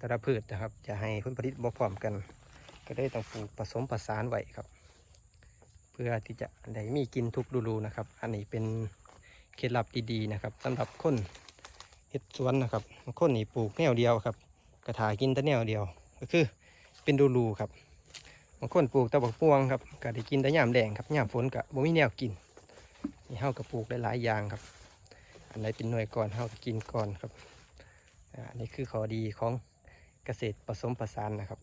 แต่ละพืชนะครับ จะให้ผลผลิตบ่พร้อมกัน ก็ได้ต้องปลูกผสมผสานไว้ครับ เพื่อที่จะได้มีกินทุกฤดูนะครับ อันนี้เป็นเคล็ดลับดีๆนะครับสำหรับคนเฮ็ดสวนนะครับคนนี่ปลูกแนวเดียวครับ กระถากินแต่แนวเดียว ก็คือเป็นฤดูครับบางคนปลูกตะบักม่วงครับก็ได้กินแต่ยามแดงครับยามฝนก็บ่มีแนวกินนี่เฮาก็ปลูกได้หลายอย่างครับ อันไหนเป็นหน่วยก่อนเฮาก็กินก่อนครับอ่าอันนี้คือข้อดีของ เกษตรผสมผสานนะครับ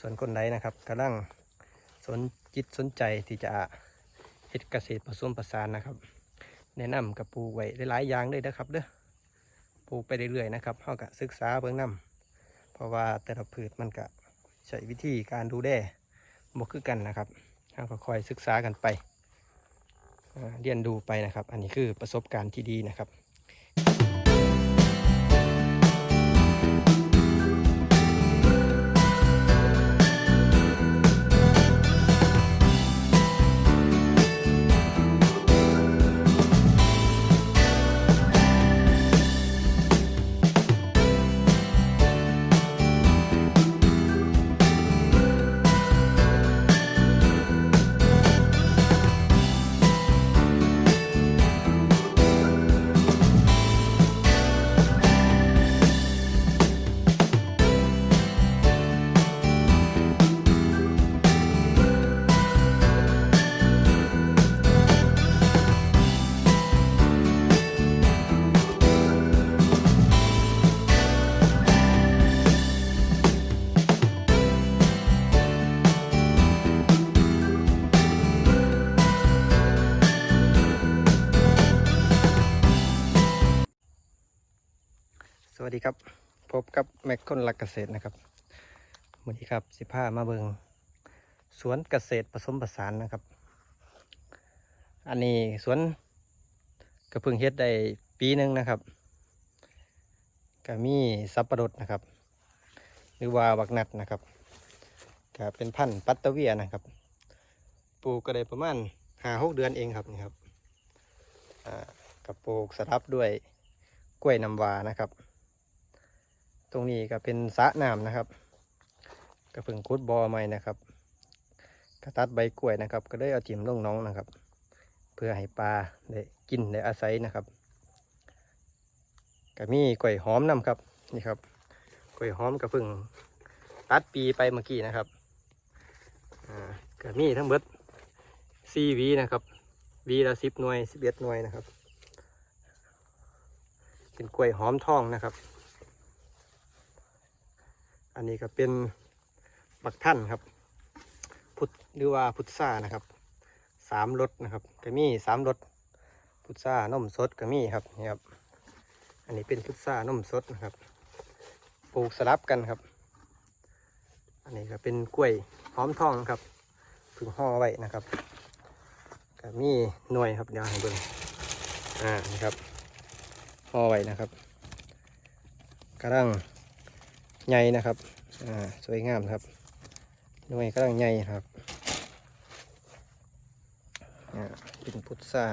ส่วนคนใดนะครับกำลังสนจิตสนใจที่จะเฮ็ดเกษตรผสมผสานนะครับ แนะนำกับปลูกไว้หลายๆอย่างเลยนะครับเด้อปลูกไปเรื่อยๆนะครับเฮาก็ศึกษาเบื้องนํเพราะว่าแต่ละพืชมันก็ใช้วิธีการดูแลบ่คือกันนะครับเฮาก็คอยศึกษากันไปเรียนดูไปนะครับ อันนี้คือประสบการณ์ที่ดีนะครับ พบกับแม็กคนรักเกษตรนะครับวันนี้ครับสิพามาเบิงสวนเกษตรผสมผสานนะครับ อันนี้สวนกระพึ่งเฮ็ดได้ปีหนึ่งนะครับก็มีสับประรดนะครับ หรือว่าบักนัดนะครับก็เป็นพันธุ์ปัตตเวียนะครับ ปลูกก็ได้ประมาณห้าหกเดือนเองครับนี่ครับกับปลูกสลับด้วยกล้วยน้ำวานะครับ ตรงนี้ก็เป็นสระน้ำนะครับก็เพิ่งขุดบอ่อใหม่นะครับก็ตัดใบกล้วยนะครับ ก็ได้เอาจิ้มลงน้องนะครับ เพื่อให้ปลาได้กินได้อาศัยนะครับก็มีกล้วยหอมนํครับนี่ครับกล้วยหอมก็เพิ่งตัดปีไปเมื่อกี้นะครับก็มีทั้งเบิดสี่วีนะครับวีละสิบหน่วยสิบเอ็ดหน่วยนะครับ เป็นกล้วยหอมทองนะครับ อันนี้ก็เป็นบักท่านครับ พุทธหรือว่าพุทธานะครับสามรสนะครับก็มีสามรสพุทธานมสดก็มีครับนี่ครับ อันนี้เป็นพุทธานมสดนะครับปลูกสลับกันครับ อันนี้ก็เป็นกล้วยหอมทองครับถึงห่อไว้นะครับก็มีหน่วยครับเดี๋ยวให้เบิ่งอ่านี่ครับห่อไว้นะครับกระดัง ใหญ่นะครับ อ่า สวยงามครับหน่วยกำลังใหญ่ครับอ่าเป็นพุทรา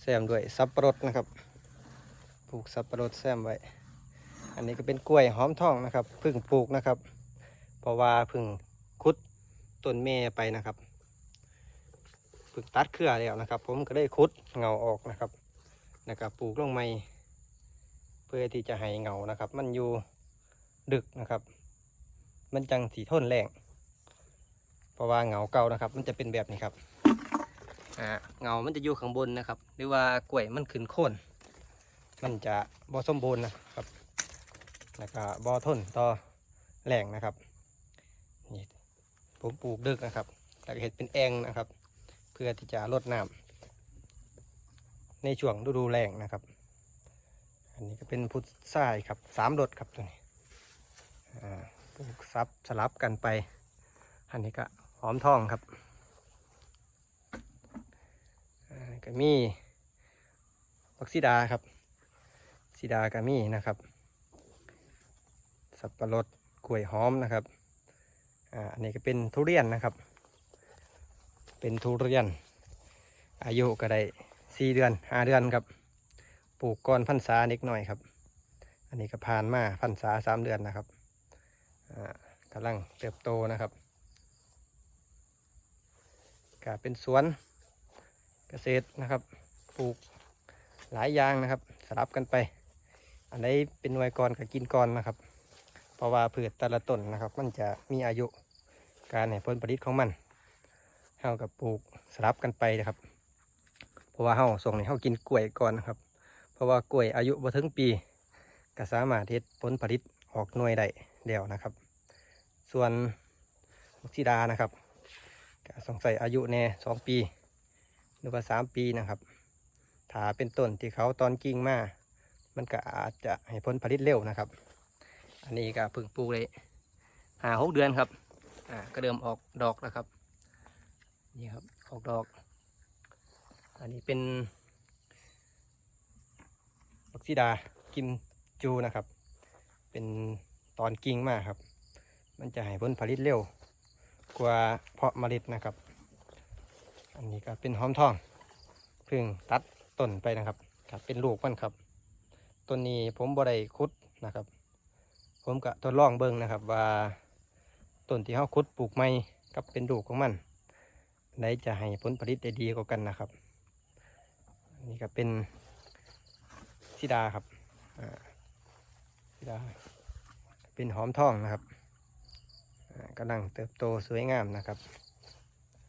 แซมด้วยสับปะรดนะครับปลูกสับปะรดแซมไว้ อันนี้ก็เป็นกล้วยหอมทองนะครับเพึ่งปลูกนะครับ เพราะว่าเพึ่งคุดต้นเมย์ไปนะครับเพึ่งตัดเครือแล้วนะครับ ผมก็ได้คุดเงาออกนะครับนะครับปลูกลงใหม่ เพื่อที่จะให้เงานะครับ มันอยู่ ดึกนะครับ มันจังสีทนแรงเพราะว่าเงาเก่านะครับ มันจะเป็นแบบนี้ครับอ่าเงามันจะอยู่ข้างบนนะครับ หรือว่ากล้วยมันขึ้นโค่นมันจะบ่สมบูรณ์นะครับแล้วก็บ่ทนต่อแรงนะครับนี่ผมปลูกดึกนะครับแล้วก็เห็ดเป็นแองนะครับ เพื่อที่จะลดน้ำในช่วงฤดูแรงนะครับ อันนี้ก็เป็นพุทธทรายครับสามรสครับตัวนี้อ่า ปลูกซับสลับกันไป อันนี้ก็หอมทองครับก็มีบักซีดาครับซีดาก็มีนะครับ สับปะรดกล้วยหอมนะครับอันนี้ก็เป็นทุเรียนนะครับ เป็นทุเรียน อายุก็ได้สี่เดือนห้าเดือนครับ ปลูกก่อนพรรษาเล็กหน่อยครับ อันนี้ก็ผ่านมาพันษาสามเดือนนะครับ กำลังเติบโตนะครับก็เป็นสวนเกษตรนะครับ ปลูกหลายอย่างนะครับ สลับกันไป อันไหนเป็นหน่วยก่อนก็กินก่อนนะครับ เพราะว่าพืชแต่ละต้นนะครับ มันจะมีอายุการให้ผลผลิตของมันเฮากับปลูกสลับกันไปนะครับ เพราะว่าเฮาส่งให้เฮากินกล้วยก่อนนะครับ เพราะว่ากล้วยอายุบ่ถึงปีก็สามารถเฮ็ดผลผลิตออกหน่วยได้เดียวนะครับ ส่วนมักซิดานะครับก็สงสัยอายุแน่สองปีหรือว่าสามปีนะครับ ถ้าเป็นต้นที่เขาตอนกิ่งมา มันก็อาจจะให้ผลผลิตเร็วนะครับ อันนี้ก็เพิ่งปลูกเลยหาหกเดือนครับ อ่าก็เริ่มออกดอกแล้วครับ นี่ครับออกดอก อันนี้เป็นบักซิดากิมจูนะครับ เป็นตอนกิ่งมากครับ มันจะให้ผลผลิตเร็ว กว่าเพาะเมล็ดนะครับ อันนี้ก็เป็นหอมทองเพิ่งตัดต้นไปนะครับครับเป็นลูกมันครับต้นนี้ผมบ่ได้คุดนะครับ ผมก็ทดลองเบิ่งนะครับว่าต้นที่เขาคุดปลูกใหม่กับเป็นลูกของมันไหนจะให้ผลผลิตได้ดีกว่ากันนะครับอันนี่ก็เป็นซิดาครับอ่าซิดาเป็นหอมทองนะครับ กำลังเติบโตสวยงามนะครับ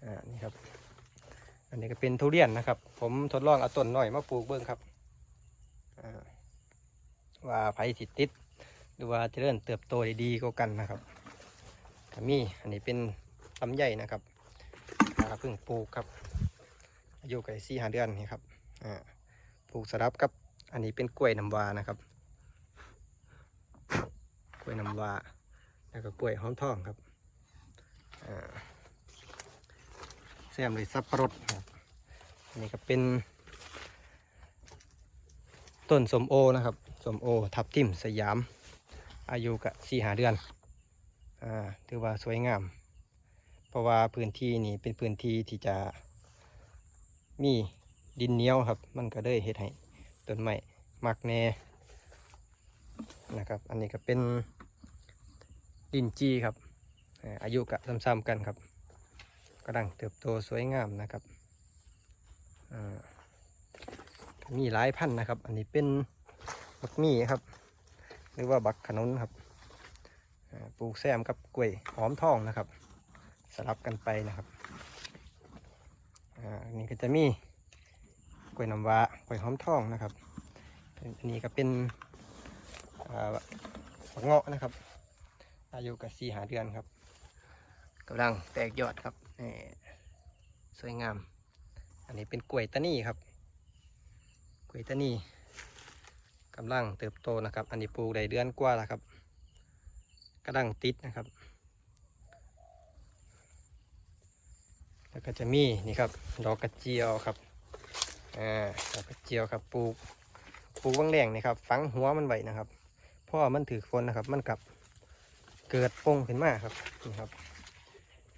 อ่านี่ครับ อันนี้ก็เป็นทุเรียนนะครับ ผมทดลองเอาต้นหน้อยมาปลูกเบิ่งครับว่าไผ่สิติดหรือว่าเจริญเติบโตได้ดีกว่ากันนะครับก็มีอันนี้เป็นลำไยนะครับเพิ่งปลูกครับอายุไก่สี่หาเดือนนี่ครับปลูกสลับกับ อันนี้เป็นกล้วยน้ำวานะครับ กล้วยน้ำวา แล้วก็กล้วยหอมทองครับอ่าแซมเลยสับปะรดครับอันนี้ก็เป็นต้นสมโอนะครับสมโอทับทิมสยาม อายุกับสี่หาเดือนอ่าถือว่าสวยงาม เพราะว่าพื้นที่นี่เป็นพื้นที่ที่จะมีดินเหนียวครับ มันก็เลยเฮ็ดให้ต้นไม้มักแน่นะครับ อันนี้ก็เป็น ดินจีครับอายุกับซ้ำๆกันครับกำลังเติบโตสวยงามนะครับอ่ามีหลายพันธุ์นะครับ อันนี้เป็นบักมี่ครับ หรือว่าบักขนุนครับปลูกแซมกับกล้วยหอมทองนะครับ สลับกันไปนะครับอ่าอันนี้ก็จะมีกล้วยน้ำว้ากล้วยหอมทองนะครับ อันนี้ก็เป็นอ่าบักเงาะนะครับ อายุกับสี่หาเดือนครับกำลังแตกยอดครับนี่สวยงาม อันนี้เป็นกล้วยตานีครับกล้วยตานีกำลังเติบโตนะครับ อันนี้ปลูกได้เดือนกว่าแล้วครับกำลังติดนะครับ แล้วก็จะมีนี่ครับดอกกระเจียวครับอ่าดอกกระเจียวครับปลูกปลูกบางแรงนี่ครับฝังหัวมันไว้นะครับเพราะว่ามันถือฝนนะครับมันกลับ เกิดปงขึ้นมาครับนี่ครับ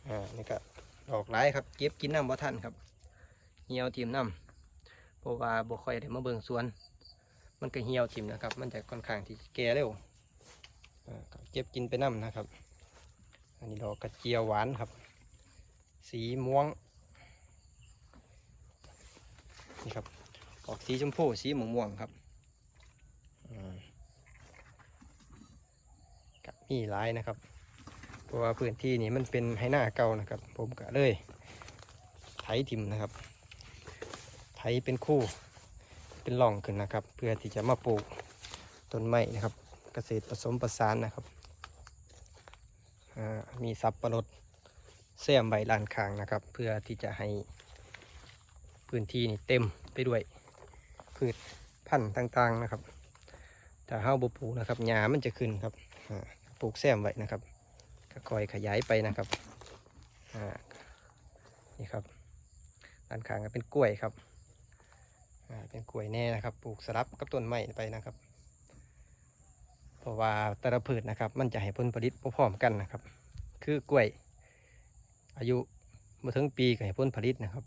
อ่านี่ก็ดอกไร้ายครับเก็บกินน้ำบ่ทันครับเหี่ยวทีมน้ำเพราะว่าบ่ค่อยได้มาเบิ่งสวน มันก็เหี่ยวทิมนะครับ มันจะค่อนข้างที่แก่เร็วอ่าเก็บกินไปน้ำนะครับ อันนี้ดอกกระเจียวหวานครับ สีม่วงนี่ครับออกสีชมพูสีม่วงม่วงๆครับอืมกับ มีหลายนะครับ เพราะว่าพื้นที่นี้มันเป็นไหหน้าเก่านะครับ ผมก็เลยไถทิมนะครับ ไถเป็นคู่เป็นร่องขึ้นนะครับ เพื่อที่จะมาปลูกต้นไม้นะครับ เกษตรผสมผสานนะครับมีสับประรดแซมใบลานคางนะครับ เพื่อที่จะให้พื้นที่นี่เต็มไปด้วยพืชพันธุ์ต่างๆนะครับถ้าเฮาบปูนะครับหญ้ามันจะขึ้นครับ ปลูกแซมไว้นะครับก็คอยขยายไปนะครับนี่ครับลานคางก็เป็นกล้วยครับเป็นกล้วยแน่นะครับ ปลูกสลับกับต้นไม้ไปนะครับ เพราะว่าแต่ละพืชนะครับ มันจะให้ผลผลิตพร้อมกันนะครับ คือกล้วย อายุมาถึงปีก็ให้ผลผลิตนะครับ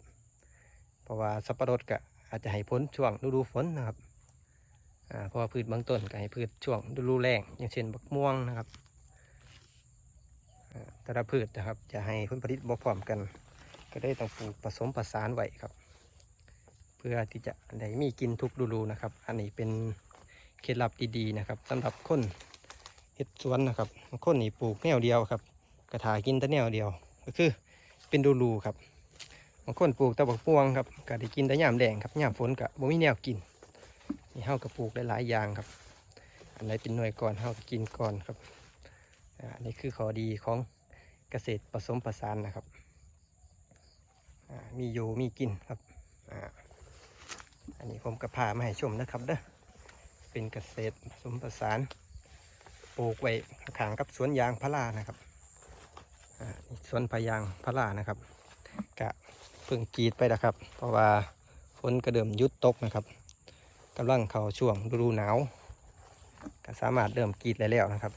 เพราะว่าสับปะรดก็อาจจะให้ผลช่วงฤดูฝนนะครับ เพราะว่าพืชบางต้นก็ให้พืชช่วงฤดูแล้งอย่างเช่นบักม่วงนะครับแต่ละพืชนะครับ จะให้ผลผลิตบ่พร้อมกัน ก็ได้ต้องปลูกผสมผสานไว้ครับ เพื่อที่จะได้มีกินทุกฤดูนะครับ อันนี้เป็นเคล็ดลับดีๆนะครับสำหรับคนเห็ดสวนนะครับคนนี่ปลูกแนวเดียวครับ กระถากินแต่แนวเดียว ก็คือเป็นดูครับบางคนปลูกตะบักม่วงครับก็ได้กินแต่ยามแดงครับยามฝนก็บ่มีแนวกิน นี่เฮาก็ปลูกได้หลายอย่างครับ อันไหนเป็นหน่วยก่อนเฮาก็กินก่อนครับอ่าอันนี้คือข้อดีของเกษตรผสมผสานนะครับอ่ามีอยู่มีกินครับอ่าอันนี้ผมก็พามาให้ชมนะครับเด้อเป็นเกษตรผสมผสานปลูกไว้ขางกับสวนยางพารานะครับอ่าสวนพยางพารานะครับกะเพิ่งกีดไปนะครับ เพราะว่าฝนกระเดิมยุดตกนะครับ กำลังเข้าช่วงฤดูหนาวก็สามารถเริ่มกรีดได้แล้วนะครับ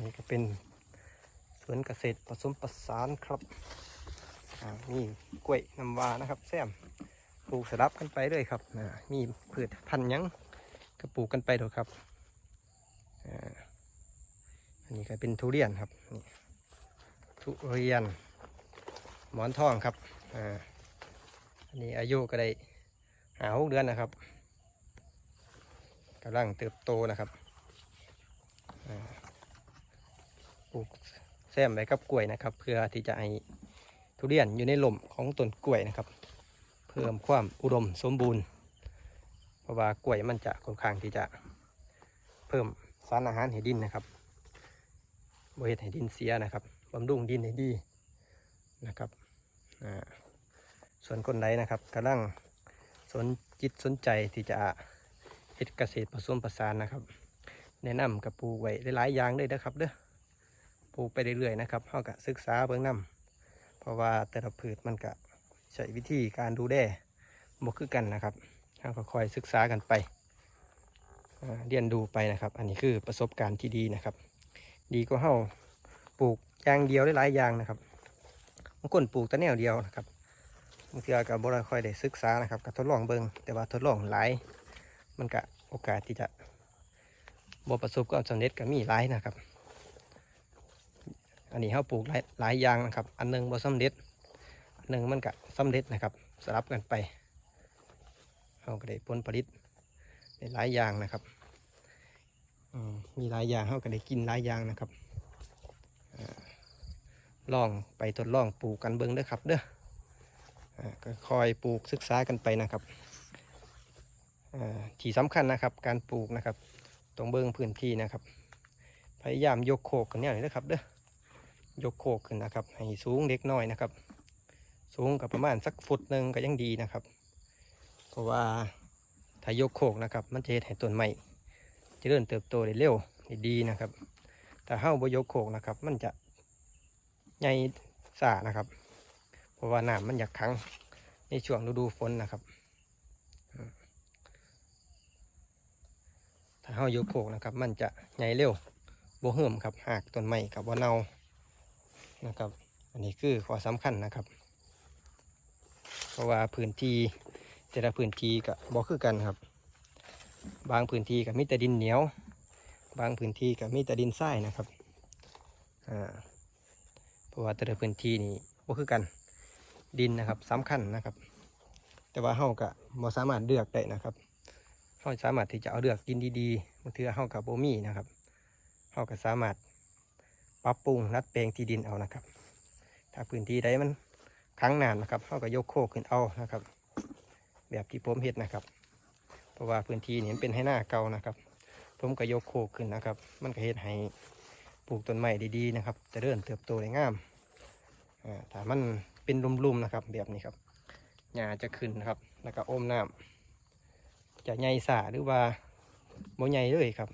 นี่ก็เป็นสวนเกษตรผสมผสานครับอ่กล้วยน้ำวานะครับ แซมปลูกสลับกันไปเลยครับอ่ามีพืชพันธุ์ยังก็ปลูกกันไปเถอะครับอันนี้ก็เป็นทุเรียนครับทุเรียนหมอนทองครับอ่า อันนี้อายุก็ได้หาหกเดือนนะครับกำลังเติบโตนะครับอ่าปลูกแซมไว้กับกล้วยนะครับ เพื่อที่จะให้ทุเรียนอยู่ในหล่มของต้นกล้วยนะครับ เพิ่มความอุดมสมบูรณ์ เพราะว่ากล้วยมันจะค่อนข้างที่จะเพิ่มสารอาหารให้ดินนะครับบริเวณให้ดินเสียนะครับบำรุงดินให้ดีนะครับอ่า ส่วนคนใดนะครับกำลังสนจิตสนใจที่จะเฮ็ดเกษตรผสมผสานนะครับ แนะนำกับปูไว้หลายอย่างเลยนะครับเด้อปลูกไปเรื่อยๆนะครับเขาก็ศึกษาเบื้องนํเพราะว่าแต่ละพืชมันก็ใช้วิธีการดูแลบ่คือกันนะครับเราก็คอยศึกษากันไปเรียนดูไปนะครับ อันนี้คือประสบการณ์ที่ดีนะครับ ดีกว่าเฮาปลูกอย่างเดียวได้หลายอย่างนะครับบางคนปลูกแต่แนวเดียวนะครับ บางทีก็บ่ได้ค่อยได้ศึกษานะครับก็ทดลองเบิ่งแต่ว่าทดลองหลายมันก็โอกาสที่จะบ่ประสบความสำเร็จก็มีหลายนะครับ อันนี้เขาปลูกหลายหลายอย่างนะครับ อันหนึงบ่สำเร็จอันหนึงมันก็สำเร็จนะครับสลับกันไปเขาก็ได้ผลผลิตได้หลายอย่างนะครับมีหลายอย่างเขาก็ได้กินหลายอย่างนะครับลองไปทดลองปลูกกันเบิ้งเด้อครับเด้อ ก็คอยปลูกศึกษากันไปนะครับที่สำคัญนะครับ การปลูกนะครับต้องเบิ้องพื้นที่นะครับ พยายามยกโคกกันเนี่ยนะครับเด้อยกโคกขึ้นนะครับ ให้สูงเล็กน้อยนะครับ สูงกับประมาณสักฟุตหนึ่งก็ยังดีนะครับ เพราะว่าถ้ายกโคกนะครับ มันจะเฮ็ดให้ต้นไม้เจริญเติบโตได้เร็วได้ดีนะครับถ้าเฮาบ่ยกโคกนะครับ มันจะใหญ่ซ่านะครับ ราะว่าน้ำมันอยากขังในช่วงฤดูฝนนะครับถ้าเฮายกโคกนะครับ มันจะใหญ่เร็วบ่เหิมครับหากต้นไม้กับบ่เนานะครับ อันนี้คือข้อสำคัญนะครับ เพราะว่าพื้นที่แต่ละพื้นที่ก็บ่คือกันครับ บางพื้นที่ก็มีแต่ดินเหนียว บางพื้นที่ก็มีแต่ดินทรายนะครับอ่าเพราะว่าแต่ละพื้นที่นี่บ่คือกัน ดินนะครับสำคัญนะครับ แต่ว่าเฮาก็บ่สามารถเลือกได้นะครับเฮาสามารถที่จะเอาเลือกดินดีๆบางเทื่อเฮากับบ่มีนะครับเฮาก็สามารถปรับปรุงนัดแปลงที่ดินเอานะครับ ถ้าพื้นที่ใดมันค้างนานนะครับเขาก็ยกโคกขึ้นเอานะครับ แบบที่ผมเห็ดนะครับ เพราะว่าพื้นที่นี่มันเป็นให้หน้าเก่านะครับ ผมก็ยกโคกขึ้นนะครับ มันก็เห็ดให้ปลูกต้นไม้ดีๆนะครับจะเริ่มเติบโตได้งามอ่าถ้ามัน เป็นลุ่มๆนะครับ แบบนี้ครับหญ้าจะขึ้นนะครับ แล้วก็อมน้ำจะใหญ่สาหรือว่าโมใหญ่เลยครับ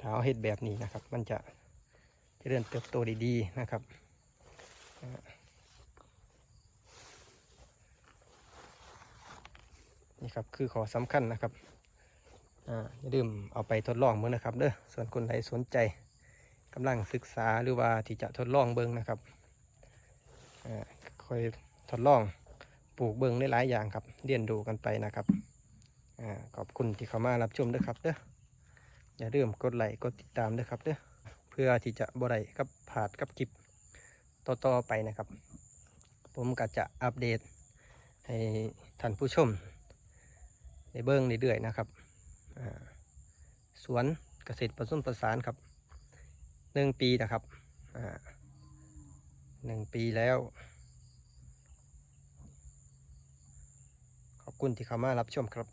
ถ้าเอาเห็ดแบบนี้นะครับ มันจะเริญเติบโตด้ดีนะครับนี่ครับคือขอสำคัญนะครับอ่าอย่าลืมเอาไปทดลองเบิ่งนะครับเด้อส่วนคนใดสนใจกำลังศึกษาหรือว่าที่จะทดลองเบิ่งนะครับ ค่อยทดลองปลูกเบิ่งได้หลายอย่างครับ เรียนดูกันไปนะครับอขอบคุณที่เข้ามารับชมด้วยครับเด้ออย่าลืมกดไลค์กดติดตามด้วยครับเด้อเพื่อที่จะบ่ได้กับผาดกับคลิปต่อๆไปนะครับ ผมก็จะอัปเดตให้ท่านผู้ชมในเบิ้งเรื่อยๆนะครับสวนเกษตรผสมผสานครับหนึ่งปีนะครับอ่า หนึ่งปีแล้ว ขอบคุณที่เข้ามารับชมครับ